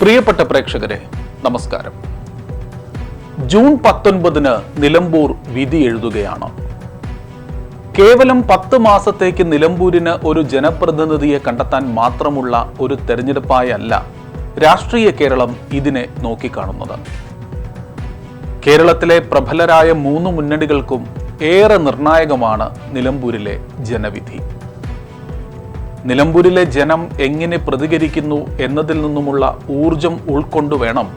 പ്രിയപ്പെട്ട പ്രേക്ഷകരെ നമസ്കാരം. ജൂൺ പത്തൊൻപതിന് നിലമ്പൂർ വിധി എഴുതുകയാണ്. കേവലം പത്ത് മാസത്തേക്ക് നിലമ്പൂരിന് ഒരു ജനപ്രതിനിധിയെ കണ്ടെത്താൻ മാത്രമുള്ള ഒരു തെരഞ്ഞെടുപ്പായല്ല രാഷ്ട്രീയ കേരളം ഇതിനെ നോക്കിക്കാണുന്നത്. കേരളത്തിലെ പ്രബലരായ മൂന്ന് മുന്നണികൾക്കും ഏറെ നിർണായകമാണ് നിലമ്പൂരിലെ ജനവിധി. നിലമ്പൂരിലെ ജനം എങ്ങനെ പ്രതികരിക്കുന്നു എന്നതിൽ നിന്നുമുള്ള ഊർജം ഉൾക്കൊണ്ടു വേണം.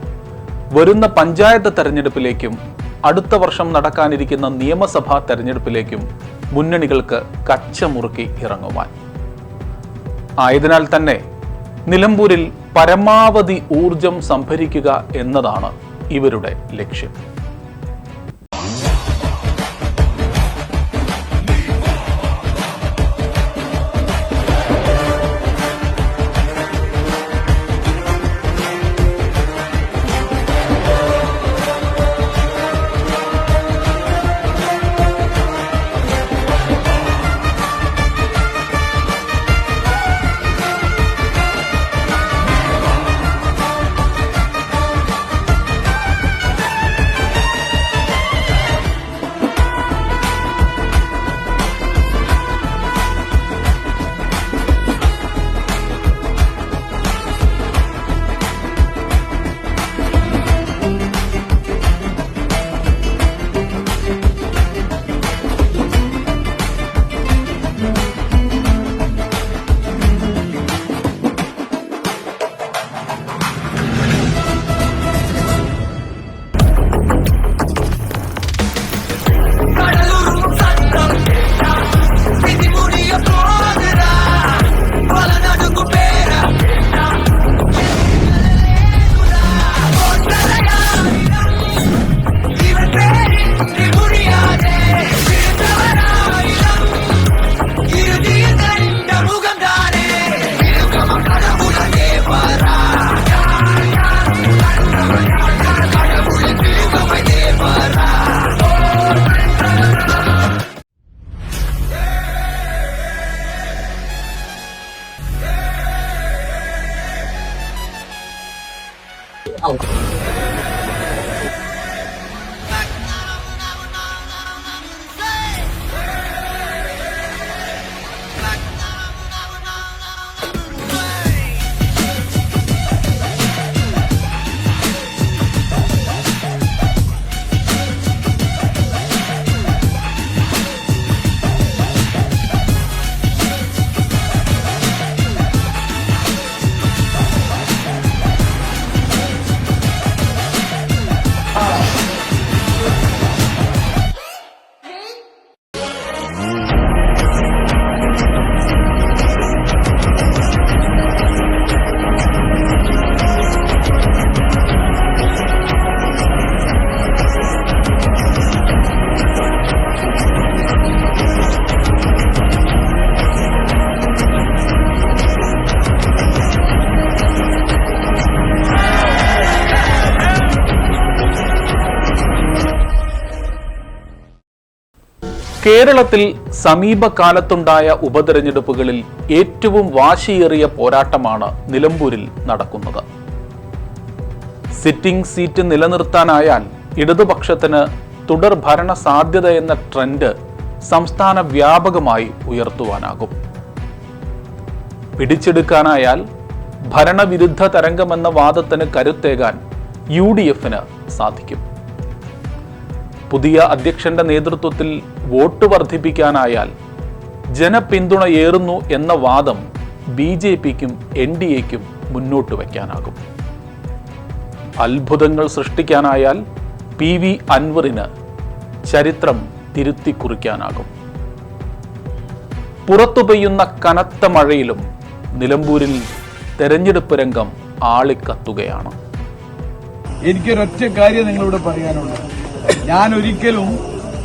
വരുന്ന പഞ്ചായത്ത് തെരഞ്ഞെടുപ്പിലേക്കും അടുത്ത വർഷം നടക്കാനിരിക്കുന്ന നിയമസഭാ തെരഞ്ഞെടുപ്പിലേക്കും മുന്നണികൾക്ക് കച്ചമുറുക്കി ഇറങ്ങുവാൻ. ആയതിനാൽ തന്നെ നിലമ്പൂരിൽ പരമാവധി ഊർജം സംഭരിക്കുക എന്നതാണ് ഇവരുടെ ലക്ഷ്യം. കേരളത്തിൽ സമീപകാലത്തുണ്ടായ ഉപതെരഞ്ഞെടുപ്പുകളിൽ ഏറ്റവും വാശിയേറിയ പോരാട്ടമാണ് നിലമ്പൂരിൽ നടക്കുന്നത്. സിറ്റിംഗ് സീറ്റ് നിലനിർത്താനായാൽ ഇടതുപക്ഷത്തിന് തുടർ ഭരണ സാധ്യത എന്ന ട്രെൻഡ് സംസ്ഥാന വ്യാപകമായി ഉയർത്തുവാനാകും. പിടിച്ചെടുക്കാനായാൽ ഭരണവിരുദ്ധ തരംഗമെന്ന വാദത്തിന് കരുത്തേകാൻ യു ഡി എഫിന് സാധിക്കും. പുതിയ അധ്യക്ഷന്റെ നേതൃത്വത്തിൽ വോട്ട് വർദ്ധിപ്പിക്കാനായാൽ ജനപിന്തുണയേറുന്നു എന്ന വാദം ബി ജെ പിക്കും എൻ ഡി എക്കും മുന്നോട്ട് വയ്ക്കാനാകും. അത്ഭുതങ്ങൾ സൃഷ്ടിക്കാനായാൽ പി വി അൻവറിന് ചരിത്രം തിരുത്തി കുറിക്കാനാകും പുറത്തു പെയ്യുന്ന കനത്ത മഴയിലും നിലമ്പൂരിൽ തെരഞ്ഞെടുപ്പ് രംഗം ആളിക്കത്തുകയാണ്. എനിക്കൊരൊറ്റ കാര്യം നിങ്ങളോട് പറയാനുള്ളത്. ഞാൻ ഒരിക്കലും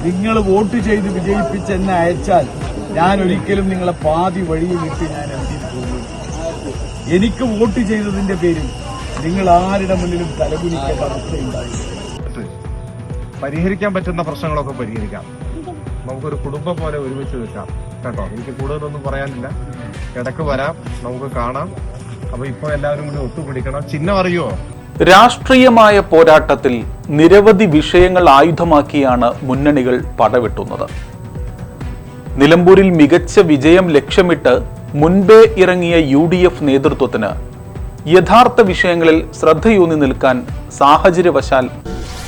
നിങ്ങൾ വോട്ട് ചെയ്ത് വിജയിപ്പിച്ച് എന്നെ അയച്ചാൽ ഞാൻ ഒരിക്കലും നിങ്ങളെ പാതി വഴിയിൽ ഇട്ട് ഞാൻ എവിടെയും എനിക്ക് വോട്ട് ചെയ്തതിന്റെ പേരിൽ നിങ്ങൾ ആരുടെ മുന്നിലും തലകുനിക്കേണ്ട അവസ്ഥയുണ്ടായി പരിഹരിക്കാൻ പറ്റുന്ന പ്രശ്നങ്ങളൊക്കെ പരിഹരിക്കാം. നമുക്കൊരു കുടുംബം പോലെ ഒരുമിച്ച് നിൽക്കാം. കേട്ടോ? എനിക്ക് കൂടുതലൊന്നും പറയാനില്ല. ഇടയ്ക്ക് വരാം. നമുക്ക് കാണാം. അപ്പൊ ഇപ്പൊ എല്ലാവരും കൂടി ഒത്തുപിടിക്കണം. ചിഹ്നം അറിയോ രാഷ്ട്രീയമായ പോരാട്ടത്തിൽ നിരവധി വിഷയങ്ങൾ ആയുധമാക്കിയാണ് മുന്നണികൾ പടവെട്ടുന്നത്. നിലമ്പൂരിൽ മികച്ച വിജയം ലക്ഷ്യമിട്ട് മുൻപേ ഇറങ്ങിയ യു ഡി എഫ് നേതൃത്വത്തിന് യഥാർത്ഥ വിഷയങ്ങളിൽ ശ്രദ്ധയൂന്നി നിൽക്കാൻ സാഹചര്യവശാൽ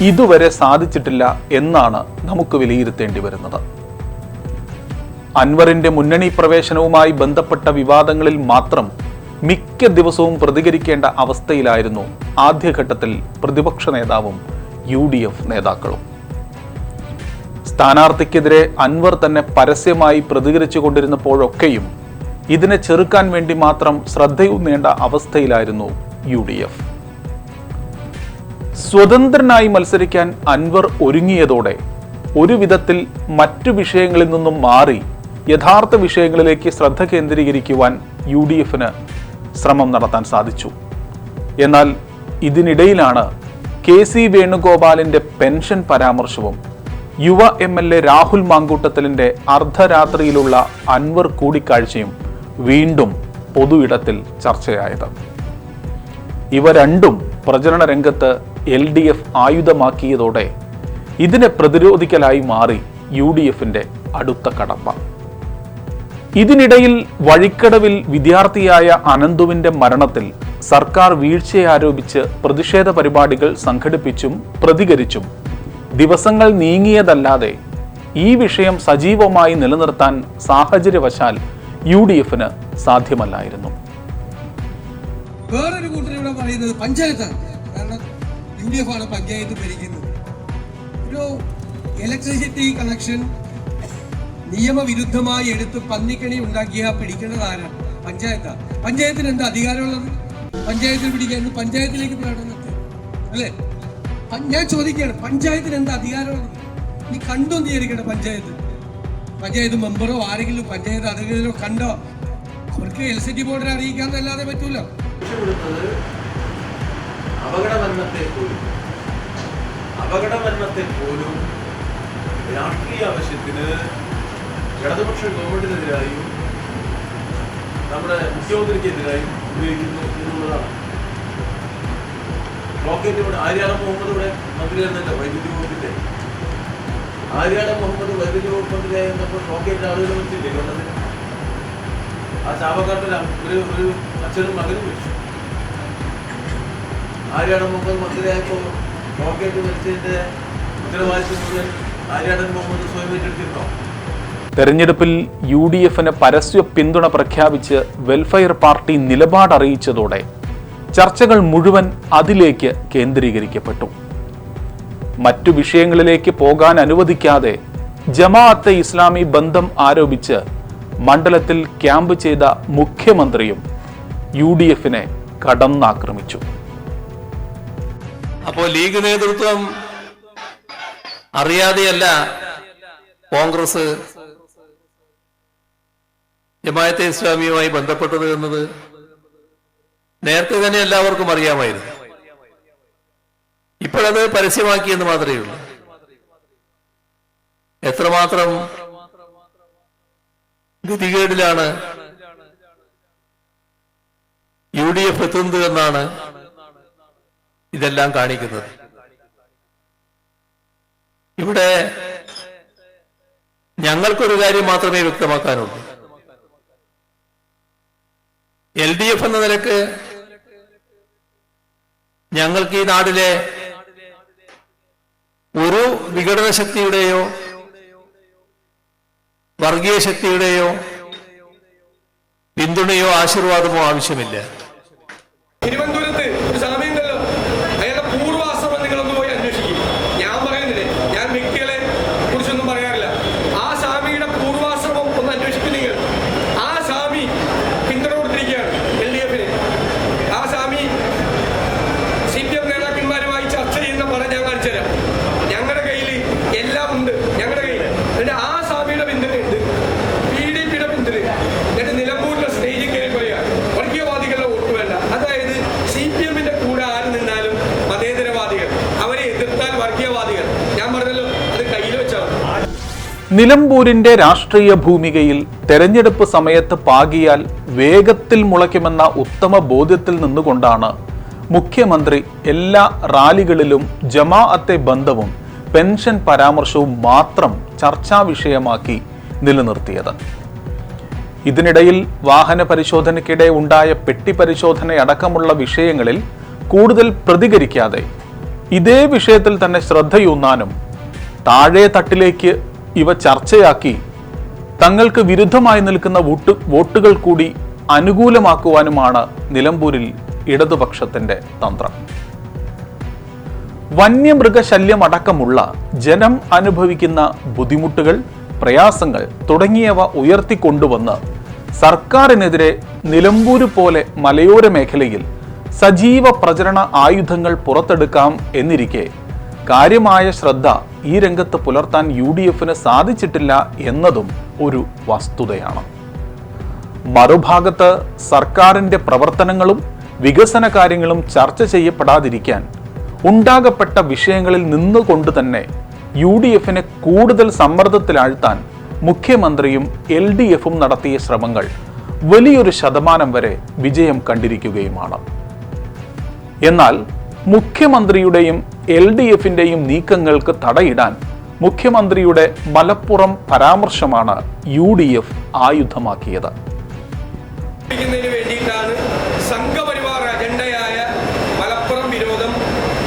ഇതുവരെ സാധിച്ചിട്ടില്ല എന്നാണ് നമുക്ക് വിലയിരുത്തേണ്ടി വരുന്നത്. അൻവറിന്റെ മുന്നണി പ്രവേശനവുമായി ബന്ധപ്പെട്ട വിവാദങ്ങളിൽ മാത്രം മിക്ക ദിവസവും പ്രതികരിക്കേണ്ട അവസ്ഥയിലായിരുന്നു ആദ്യഘട്ടത്തിൽ പ്രതിപക്ഷ നേതാവും യു ഡി എഫ് നേതാക്കളും. സ്ഥാനാർത്ഥിക്കെതിരെ അൻവർ തന്നെ പരസ്യമായി പ്രതികരിച്ചു കൊണ്ടിരുന്നപ്പോഴൊക്കെയും ഇതിനെ ചെറുക്കാൻ വേണ്ടി മാത്രം ശ്രദ്ധയൂന്നേണ്ട അവസ്ഥയിലായിരുന്നു യു ഡി എഫ്. സ്വതന്ത്രനായി മത്സരിക്കാൻ അൻവർ ഒരുങ്ങിയതോടെ ഒരു വിധത്തിൽ മറ്റു വിഷയങ്ങളിൽ നിന്നും മാറി യഥാർത്ഥ വിഷയങ്ങളിലേക്ക് ശ്രദ്ധ കേന്ദ്രീകരിക്കുവാൻ യു ഡി എഫിന് ശ്രമം നടത്താൻ സാധിച്ചു. എന്നാൽ ഇതിനിടയിലാണ് കെ സി വേണുഗോപാലിന്റെ പെൻഷൻ പരാമർശവും യുവ എം എൽ എ രാഹുൽ മാങ്കൂട്ടത്തലിന്റെ അർദ്ധരാത്രിയിലുള്ള അൻവർ കൂടിക്കാഴ്ചയും വീണ്ടും പൊതു ഇടത്തിൽ ചർച്ചയായത്. ഇവ രണ്ടും പ്രചരണ രംഗത്ത് എൽ ഡി എഫ് ആയുധമാക്കിയതോടെ ഇതിനെ പ്രതിരോധിക്കലായി മാറി യു ഡി എഫിന്റെ അടുത്ത കടമ്പ. ഇതിനിടയിൽ വഴിക്കടവിൽ വിദ്യാർത്ഥിയായ അനന്തുവിന്റെ മരണത്തിൽ സർക്കാർ വീഴ്ചയാരോപിച്ച് പ്രതിഷേധ പരിപാടികൾ സംഘടിപ്പിച്ചും പ്രതികരിച്ചും. ദിവസങ്ങൾ നീങ്ങിയതല്ലാതെ ഈ വിഷയം സജീവമായി നിലനിർത്താൻ സാഹചര്യവശാൽ യു ഡി എഫിന് സാധ്യമല്ലായിരുന്നു. വേറൊരു കൂട്ടർ പറയുന്നത് പഞ്ചായത്താണ്. കാരണം യു ഡി എഫ് ആണ് പഞ്ചായത്ത് ഭരിക്കുന്നത്. ഒരു ഇലക്ട്രിസിറ്റി കണക്ഷൻ നിയമവിരുദ്ധമായി എടുത്ത് പന്നിക്കണി ഉണ്ടാക്കിയ പിടിക്കേണ്ടത് ആരാണ് പഞ്ചായത്താണ് പഞ്ചായത്തിന് എന്താ അധികാരമുള്ളത്? പഞ്ചായത്തിൽ പിടിക്കാൻ പഞ്ചായത്തിലേക്ക് പ്രകടനം നടത്തുക. അല്ലേ? ഞാൻ ചോദിക്കുകയാണ് പഞ്ചായത്തിന് എന്താ അധികാരമുള്ളത്? നീ കണ്ടോ നീ പഞ്ചായത്ത്? പഞ്ചായത്ത് മെമ്പറോ ആരെങ്കിലും പഞ്ചായത്ത് അധികൃതരോ കണ്ടോ? അവർക്ക് എൽ സി ടി ബോർഡിനെ അറിയിക്കാന്നല്ലാതെ പറ്റൂല അപകടമരണത്തെ പോലും അപകടമരണത്തെ പോലും രാഷ്ട്രീയ ആവശ്യത്തിന് ഇടതുപക്ഷ ഗവൺമെന്റിനെതിരായും നമ്മുടെ മുഖ്യമന്ത്രിക്കെതിരായും ഉപയോഗിക്കുന്നു എന്നുള്ളതാണ്. റോക്കറ്റ് ആര്യാട മുഹമ്മദ് ഇവിടെ മന്ത്രിയായിരുന്നല്ലോ വൈദ്യുതി വകുപ്പിന്റെ. ആര്യാട മുഹമ്മദ് വൈദ്യുതി വകുപ്പ് മന്ത്രിയായിരുന്നപ്പോൾ റോക്കറ്റ് ആളുകൾ വെച്ചില്ലേ കൊണ്ടത്? ആ ചാവക്കാട്ടിൽ ഒരു ഒരു അച്ഛനും മകനും വെച്ചു ആര്യാടൻ മുഹമ്മദ് മന്ത്രിയായപ്പോൾ റോക്കറ്റ് മരിച്ചതിന്റെ ഉത്തരവാദിത്വം മുഴുവൻ ആര്യാടൻ മുഹമ്മദ് സ്വയം ഏറ്റെടുത്തിരുന്നോ? തെരഞ്ഞെടുപ്പിൽ യു ഡി എഫിന് പരസ്യ പിന്തുണ പ്രഖ്യാപിച്ച് വെൽഫെയർ പാർട്ടി നിലപാടറിയിച്ചതോടെ ചർച്ചകൾ മുഴുവൻ അതിലേക്ക് കേന്ദ്രീകരിക്കപ്പെട്ടു. മറ്റു വിഷയങ്ങളിലേക്ക് പോകാൻ അനുവദിക്കാതെ ജമാഅത്തെ ഇസ്ലാമി ബന്ധം ആരോപിച്ച് മണ്ഡലത്തിൽ ക്യാമ്പ് ചെയ്ത മുഖ്യമന്ത്രിയും യു ഡി എഫിനെ കടന്നാക്രമിച്ചു. അപ്പോ ലീഗ് നേതൃത്വം അറിയാതെയല്ല കോൺഗ്രസ് ജമായത്തെ ഇസ്ലാമിയുമായി ബന്ധപ്പെട്ടത് എന്നത് നേരത്തെ തന്നെ എല്ലാവർക്കും അറിയാമായിരുന്നു. ഇപ്പോഴത് പരസ്യമാക്കിയെന്ന് മാത്രമേ ഉള്ളൂ. എത്രമാത്രം ഗതികേടിലാണ് യു ഡി എഫ് എത്തുന്നത് എന്നാണ് ഇതെല്ലാം കാണിക്കുന്നത്. ഇവിടെ ഞങ്ങൾക്കൊരു കാര്യം മാത്രമേ വ്യക്തമാക്കാനുള്ളൂ. എൽ ഡി എഫ് എന്ന നിലയ്ക്ക് ഞങ്ങൾക്ക് ഈ നാടിലെ ഒരു വിഘടന ശക്തിയുടെയോ വർഗീയ ശക്തിയുടെയോ പിന്തുണയോ ആശീർവാദമോ ആവശ്യമില്ല തിരുവനന്തപുരത്ത് ഒരു സ്വാമി ഉണ്ടല്ലോ അയാളുടെ പൂർവാശ്രമം നിങ്ങളൊന്ന് പോയി അന്വേഷിക്കും ഞാൻ പറയുന്നില്ലേ ഞാൻ വ്യക്തികളെ കുറിച്ചൊന്നും പറയാറില്ല ആ സ്വാമിയുടെ പൂർവാശ്രമം ഒന്ന് അന്വേഷിക്കും നിങ്ങൾ ആ സ്വാമി പിന്തുണ കൊടുത്തിരിക്കുകയാണ് എൽ ഡി എഫിന് ആ സ്വാമി സി പി എം നേതാക്കന്മാരുമായി ചർച്ച ചെയ്യുന്ന പണം ഞാൻ കാണിച്ചുതരാം ഞങ്ങളുടെ കയ്യിൽ എല്ലാം ഉണ്ട് ഞങ്ങളുടെ കയ്യിൽ എന്നിട്ട് ആ സ്വാമിയുടെ പിന്തുണയുണ്ട് പി ഡി പിയുടെ പിന്തുണ എന്നിട്ട് നിലമ്പൂരിലെ സ്റ്റേജിൽ കയറി പറയാ വർഗീയവാദികളുടെ വോട്ട് നിലമ്പൂരിന്റെ രാഷ്ട്രീയ ഭൂമികയിൽ തെരഞ്ഞെടുപ്പ് സമയത്ത് പാകിയാൽ വേഗത്തിൽ മുളയ്ക്കുമെന്ന ഉത്തമ ബോധ്യത്തിൽ നിന്നുകൊണ്ടാണ് മുഖ്യമന്ത്രി എല്ലാ റാലികളിലും ജമാഅത്തെ ബന്ധവും പെൻഷൻ പരാമർശവും മാത്രം ചർച്ചാ വിഷയമാക്കി നിലനിർത്തിയത്. ഇതിനിടയിൽ വാഹന പരിശോധനയ്ക്കിടെ ഉണ്ടായ പെട്ടി പരിശോധനയടക്കമുള്ള വിഷയങ്ങളിൽ കൂടുതൽ പ്രതികരിക്കാതെ ഇതേ വിഷയത്തിൽ തന്നെ ശ്രദ്ധയൂന്നാനും താഴെ തട്ടിലേക്ക് ഇവ ചർച്ചയാക്കി തങ്ങൾക്ക് വിരുദ്ധമായി നിൽക്കുന്ന വോട്ട് വോട്ടുകൾ കൂടി അനുകൂലമാക്കുവാനുമാണ് നിലമ്പൂരിൽ ഇടതുപക്ഷത്തിന്റെ തന്ത്രം. വന്യമൃഗശല്യം അടക്കമുള്ള ജനം അനുഭവിക്കുന്ന ബുദ്ധിമുട്ടുകൾ പ്രയാസങ്ങൾ തുടങ്ങിയവ ഉയർത്തിക്കൊണ്ടുവന്ന് സർക്കാരിനെതിരെ നിലമ്പൂര് പോലെ മലയോര മേഖലയിൽ സജീവ പ്രചരണ ആയുധങ്ങൾ പുറത്തെടുക്കാം എന്നിരിക്കെ കാര്യമായ ശ്രദ്ധ ഈ രംഗത്ത് പുലർത്താൻ യു ഡി എഫിന് സാധിച്ചിട്ടില്ല എന്നതും ഒരു വസ്തുതയാണ്. മറുഭാഗത്ത് സർക്കാരിന്റെ പ്രവർത്തനങ്ങളും വികസന കാര്യങ്ങളും ചർച്ച ചെയ്യപ്പെടാതിരിക്കാൻ ഉണ്ടാകപ്പെട്ട വിഷയങ്ങളിൽ നിന്നുകൊണ്ട് തന്നെ യു ഡി എഫിനെ കൂടുതൽ സമ്മർദ്ദത്തിലാഴ്ത്താൻ മുഖ്യമന്ത്രിയും എൽ ഡി എഫും നടത്തിയ ശ്രമങ്ങൾ വലിയൊരു ശതമാനം വരെ വിജയം കണ്ടിരിക്കുകയുമാണ്. എന്നാൽ മുഖ്യമന്ത്രിയുടെയും എൽ ഡി എഫിന്റെയും നീക്കങ്ങൾക്ക് തടയിടാൻ മുഖ്യമന്ത്രിയുടെ മലപ്പുറം പരാമർശമാണ് യു ഡി എഫ് ആയുധമാക്കിയത് ിക്കുന്നതിന് വേണ്ടിയിട്ടാണ് സംഘപരിവാർ അജണ്ടയായ മലപ്പുറം വിരോധം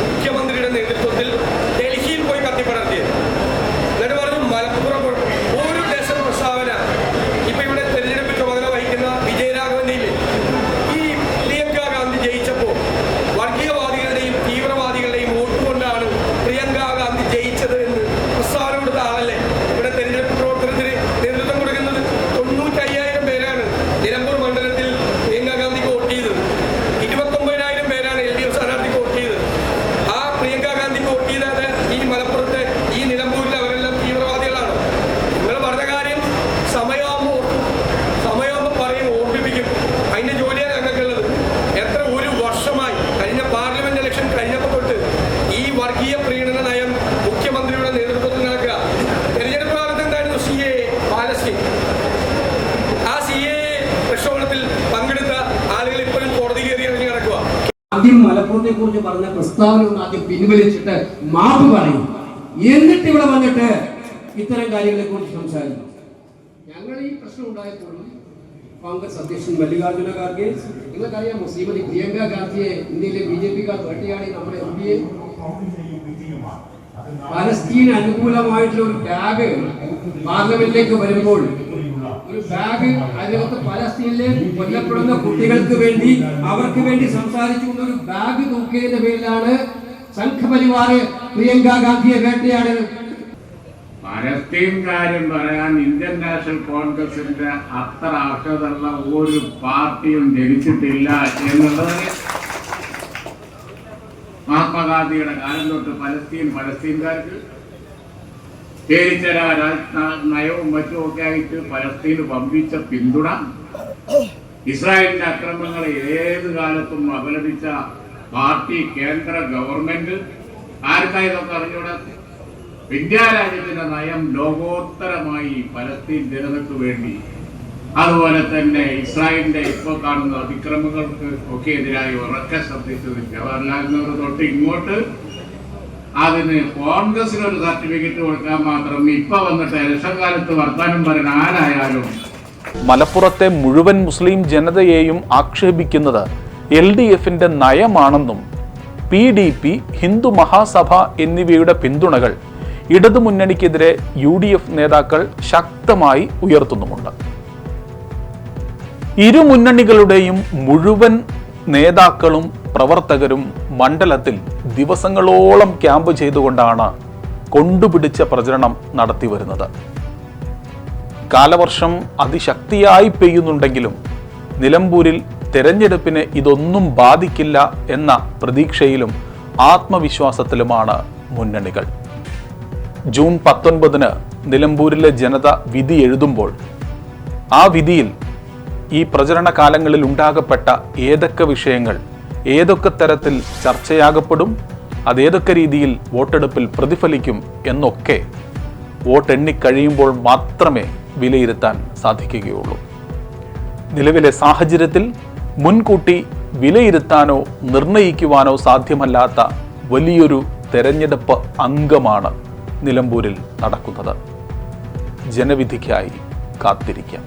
മുഖ്യമന്ത്രിയുടെ നേതൃത്വത്തിൽ ഡൽഹിയിൽ പോയി കത്തിപ്പടർത്തിയത് എന്നിട്ട് പറഞ്ഞു മലപ്പുറം ഒരു ഡസൻ പ്രസ്താവന ഇപ്പൊ ഇവിടെ തെരഞ്ഞെടുപ്പ് ചുമതല വഹിക്കുന്ന വിജയരാഘവന്റെ ഇല്ലേ? ഈ പ്രിയങ്ക ഗാന്ധി ജയിച്ചപ്പോ വർഗീയവാദികളുടെയും തീവ്രവാദികളുടെയും വോട്ട് കൊണ്ടാണ് പ്രിയങ്ക ഗാന്ധി ജയിച്ചത് എന്ന് പ്രസ്താവന കൊടുത്ത ആളല്ലേ ഇവിടെ തെരഞ്ഞെടുപ്പ് പ്രവർത്തനത്തിന് നേതൃത്വം കൊടുക്കുന്നത് തൊണ്ണൂറ്റയ്യായിരം പേരാണ് നിലമ്പൂർ മണ്ഡലത്തിൽ പ്രിയങ്ക ഗാന്ധിക്ക് വോട്ട് ചെയ്തത് ഇരുപത്തൊമ്പതിനായിരം പേരാണ് എൽ ഡി എഫ് സ്ഥാനാർത്ഥിക്ക് വോട്ട് ചെയ്തത് ആ പ്രിയങ്ക ഗാന്ധിക്ക് വോട്ട് ചെയ്താൽ ഈ മലപ്പുറത്തെ ഈ നിലമ്പൂരിൽ അവരെല്ലാം തീവ്രവാദികളാണ് നിങ്ങൾ പറഞ്ഞ കാര്യം സമയമാകുമ്പോൾ ഓർക്കും സമയമാകുമ്പോൾ പറയും ഓർമ്മിപ്പിക്കും അതിന്റെ ജോലിയാണ് ഞങ്ങൾക്കുള്ളത് എത്ര ഒരു വർഷമായി കഴിഞ്ഞ പാർലമെന്റ് ഇലക്ഷൻ കഴിഞ്ഞപ്പോൾ തൊട്ട് ഈ വർഗീയ പ്രീണന നയം മുഖ്യമന്ത്രിയുടെ നേതൃത്വത്തിൽ നടക്കുക തെരഞ്ഞെടുപ്പ് കാലത്ത് എന്തായിരുന്നു സി എ പാലസ്തീൻ ആ സി എ പ്രക്ഷോഭത്തിൽ പങ്കെടുത്ത ആളുകൾ ഇപ്പോഴും കോടതി കയറി ഇറങ്ങി നടക്കുക ആദ്യം മലപ്പുറത്തെ കുറിച്ച് പറഞ്ഞ പ്രസ്താവന ഒന്ന് ആദ്യം പിൻവലിച്ചിട്ട് മാപ്പ് പറയും. എന്നിട്ട് ഇവിടെ വന്നിട്ട് ഇത്തരം കാര്യങ്ങളെ കുറിച്ച് സംസാരിക്കും. ഞങ്ങൾ ഈ പ്രശ്നം ഉണ്ടായപ്പോഴും കോൺഗ്രസ് അധ്യക്ഷൻ മല്ലികാർജുന ഖാർഗെ നിങ്ങൾക്കറിയാമോ ശ്രീമതി പ്രിയങ്ക ഗാന്ധിയെ ഇന്ത്യയിലെ ബി ജെ പിക്കാർ വേട്ടയാടി നമ്മുടെ എം പി എ. പലസ്തീൻ അനുകൂലമായിട്ടുള്ള ഒരു ബാഗ് പാർലമെന്റിലേക്ക് വരുമ്പോൾ ഒരു ബാഗ് അതിനകത്ത് പലസ്തീനിലെ കൊല്ലപ്പെടുന്ന കുട്ടികൾക്ക് വേണ്ടി അവർക്ക് വേണ്ടി സംസാരിച്ചുകൊണ്ട് ഒരു ബാഗ് തൂക്കിയതിന്റെ പേരിലാണ് സംഘപരിവാർ പ്രിയങ്ക ഗാന്ധിയെ വേണ്ടിയാണ് പലസ്തീൻ കാര്യം പറയാൻ ഇന്ത്യൻ നാഷണൽ കോൺഗ്രസിന്റെ അത്ര അർഹതയുള്ള ഒരു പാർട്ടിയും ജനിച്ചിട്ടില്ല എന്നുള്ളത് മഹാത്മാഗാന്ധിയുടെ കാലം തൊട്ട് പലസ്തീൻ പലസ്തീൻകാർക്ക് ചേരിച്ചര നയവും മറ്റുമൊക്കെ ആയിട്ട് പലസ്തീന് പമ്പിച്ച പിന്തുണ. ഇസ്രായേലിന്റെ അക്രമങ്ങളെ ഏത് കാലത്തും അപലപിച്ച പാർട്ടി കേന്ദ്ര ഗവൺമെന്റ്. ആർക്കായി ഇതൊക്കെ അറിഞ്ഞൂടാ? ഇന്ത്യ രാജ്യത്തിന്റെ നയം ലോകോത്തരമായി പലസ്തീൻ ജനതയ്ക്ക് വേണ്ടി അതുപോലെ തന്നെ ഇസ്രായേലിന്റെ ഇപ്പോൾ കാണുന്ന അതിക്രമങ്ങൾക്ക് ഒക്കെ എതിരായി ഉറക്കെ ശബ്ദിച്ചത് ജവഹർലാൽ നെഹ്റു തൊട്ട് ഇങ്ങോട്ട്. അതിന് കോൺഗ്രസിന് ഒരു സർട്ടിഫിക്കറ്റ് കൊടുക്കാൻ മാത്രം ഇപ്പൊ വന്നിട്ട് ഇലക്ഷൻ കാലത്ത് വർത്താനം പറയുന്ന ആരായാലും. മലപ്പുറത്തെ മുഴുവൻ മുസ്ലിം ജനതയെയും ആക്ഷേപിക്കുന്നത് എൽ ഡി എഫിന്റെ നയമാണെന്നും P D P Hindu Mahasabha എന്നിവയുടെ പിന്തുണകൾ ഇടതുമുന്നണിക്കെതിരെ യു ഡി എഫ് നേതാക്കൾ ശക്തമായി ഉയർത്തുന്നുമുണ്ട്. ഇരു മുന്നണികളുടെയും മുഴുവൻ നേതാക്കളും പ്രവർത്തകരും മണ്ഡലത്തിൽ ദിവസങ്ങളോളം ക്യാമ്പ് ചെയ്തുകൊണ്ടാണ് കൊണ്ടുപിടിച്ച പ്രചരണം നടത്തി വരുന്നത്. കാലവർഷം അതിശക്തിയായി പെയ്യുന്നുണ്ടെങ്കിലും നിലമ്പൂരിൽ തെരഞ്ഞെടുപ്പിന് ഇതൊന്നും ബാധിക്കില്ല എന്ന പ്രതീക്ഷയിലും ആത്മവിശ്വാസത്തിലുമാണ് മുന്നണികൾ. ജൂൺ പത്തൊൻപതിന് നിലമ്പൂരിലെ ജനത വിധി എഴുതുമ്പോൾ ആ വിധിയിൽ ഈ പ്രചരണ കാലങ്ങളിൽ ഉണ്ടാകപ്പെട്ട ഏതൊക്കെ വിഷയങ്ങൾ ഏതൊക്കെ തരത്തിൽ ചർച്ചയാകപ്പെടും അതേതൊക്കെ രീതിയിൽ വോട്ടെടുപ്പിൽ പ്രതിഫലിക്കും എന്നൊക്കെ വോട്ടെണ്ണിക്കഴിയുമ്പോൾ മാത്രമേ വിലയിരുത്താൻ സാധിക്കുകയുള്ളൂ. നിലവിലെ സാഹചര്യത്തിൽ മുൻകൂട്ടി വിലയിരുത്താനോ നിർണയിക്കുവാനോ സാധ്യമല്ലാത്ത വലിയൊരു തെരഞ്ഞെടുപ്പ് അംഗമാണ് നിലമ്പൂരിൽ നടക്കുന്നത്. ജനവിധിക്കായി കാത്തിരിക്കാം.